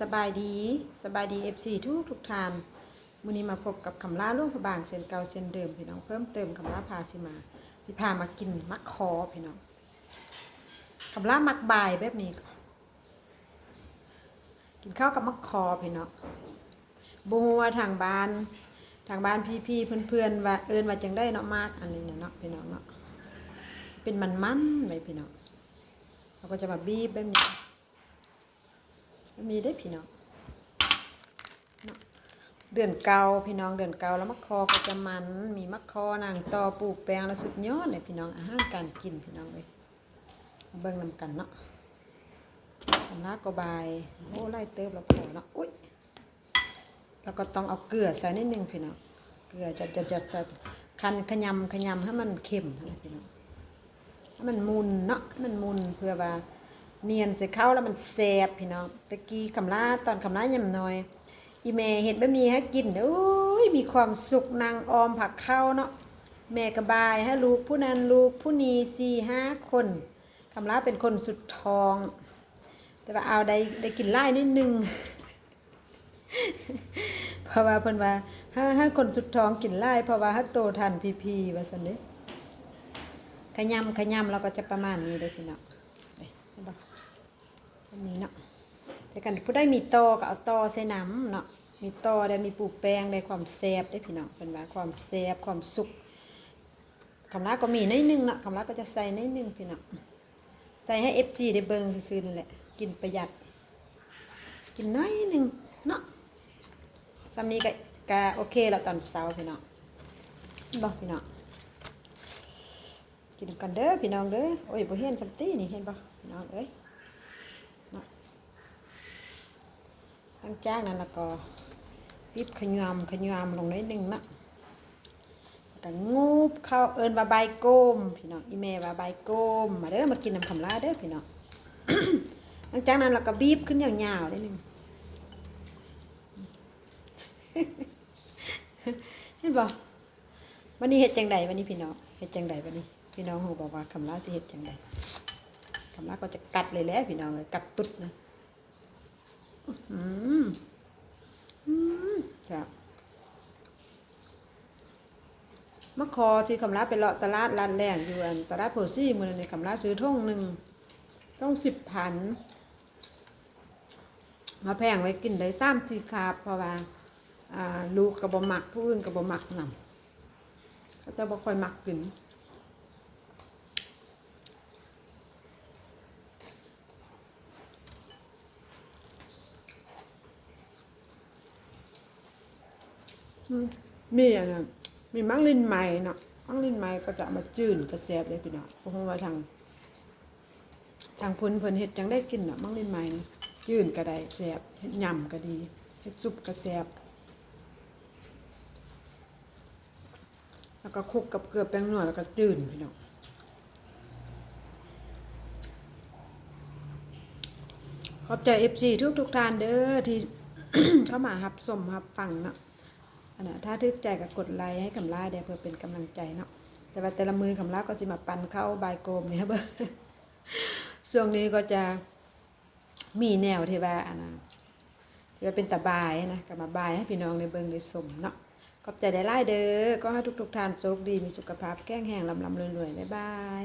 สบายดีสบายดี FC ทุกทุกทานมื้อนี้มาพบกับคำล่าล่วงพระบางเส้นเก่าเส้นเดิมพี่น้องเพิ่มเติมคำล่าพาสิมา สิพามากินมักคอพี่น้องคำล่ามักบายแบบนี้ กินข้าวกับมักคอพี่น้องบูว่าทางบ้าน ทางบ้านพี่ๆเพื่อนๆว่าเอินว่าจังได้เนาะมากอันนี้เนาะพี่น้องเนาะเป็นมันๆไว้พี่น้องเราก็จะมาบีบแบบนี้ มีได้พี่น้องเดือนเกาพี่น้องเดือนเกาแล้วมะคอก็จะมันมีมะคอนางตอปลูกแปลงแล้วสุดยอดเลยพี่น้องอาหารการกินพี่น้องเลยมาเบิ่งนำกันเนาะทำน้ากบายโอ้ไล่เติบแล้วพอเนาะอุ้ยแล้วก็ต้องเอาเกลือใส่นิดนึงพี่น้องเกลือจะจะจะใส่คันขยำขยำให้มันเค็มนะพี่น้องให้มันมุนเนาะให้มันมุนเพื่อว่า เนียนใส่เข้าแล้วมันแซ่บพี่น้องตะกี้คำลาตอนคำลายำน้อย อีแม่เห็ดบะหมี่ให้กินโอ้ยมีความสุขนางออมผักเข้าเนาะแม่กระบายให้ลูกผู้นั้นลูกผู้นี้สี่ห้าคนคำลาเป็นคนสุดทอง แต่ว่าเอาได้ได้กินไล่นิดนึงเพราะว่าเพิ่นว่าถ้าถ้าคนสุดทองกินไล่เพราะว่าถ้าโตทันพีพีว่าซั่นเด้ขยำขยำเราก็จะประมาณนี้เลยพี่น้องเนปะ นี้เนาะแต่กันผู้ได้มีตอก็เอาตอใส่น้ำเนาะมีตอได้มีปูแป้งได้ความแซ่บได้พี่น้องเป็นว่าความแซ่บความสุกคำลาก็มีนิดนึงเนาะคำลาก็จะใส่นิดนึงพี่น้องใส่ให้เอฟจีได้เบิ่งซื่อๆนั่นแหละกินประหยัด กินน้อยหนึงเนาะสำนี้ก็กโอเคแล้วตอนเช้าพี่น้องเห็นบอกพี่น้องกินกันเด้อพี่น้องเด้อโอ้ยบ่เห็นจำตีนี่เห็นปะพี่น้องเอ้ยเนาะหลั งจากนั้นแล้วก็ปิบขยำขยำลงนิดนึงนะแล้วก็งูบเข้าเอิญว่าใบโกมพี่น้องอีเมว่าใบโกมมาเด้อมากินน้ำคำลาเด้อพี่น้องหลังจากนั้นเราก็บีบขึ้นยาวๆนิดนึงเห็นปะวันนี้เฮ็ดจังใดวันนี้พี่น้องเฮ็ดจังใดวันนี้ พี่น้องเขาบอกว่าคำลาสิเฮ็ดจังใดคำลาก็จะกัดเลยแหล้วพี่น้องเลยกัดตุ๊ดนะ อืมอืมจ้ะมะคอที่คำลาไปเลาะตลาดร้านแรงอยู่อันตลาดโพซี่มือในคำลาซื้อท่งหนึ่งต้องสิบพันมาแพงไว้กินได้สามสี่คาบเพราะว่าลูกกับบหมักผู้อื่นกับบหมักนำเขาจะบ่ค่อยหมักกิน มีอันนั้นมีมังลินไหม้เนาะมังลินไหม้ก็จะมาจืนกระแซบเลยพี่น้องเพราะว่าทาง ทางพิ่นเพิ่นเฮ็ดจังได้กินเนาะมังลินไหม่จืนก็ได้แซบเฮ็ดยำก็ดีเฮ็ดซุปก็แซบแล้วก็คลุกกับเกลือแป้งนัวแล้วก็จืนพี่เน้องขอบใจ FC ทุกทุกท่านเด้อที่เข้ามารับชมรับฟังเนาะ นน่ะถ้าทึกใจก็กดไลค์ให้คำล่าเดี๋ยวเพื่อเป็นกำลังใจเนาะแต่ว่าแต่ละมือคำล่าก็สิมาปันเข้าบายโกมเนี่ยเบอร์ช่วงนี้ก็จะมีแนวที่ว่าอันนะที่ว่าเป็นตาบายนะก็มาบายให้พี่น้องในเบิงในสมเนาะขอบใจได้ไล่เด้อก็ให้ทุกๆท่านโชคดีมีสุขภาพแข็งแรงลำลำรวยๆบ๊ายบาย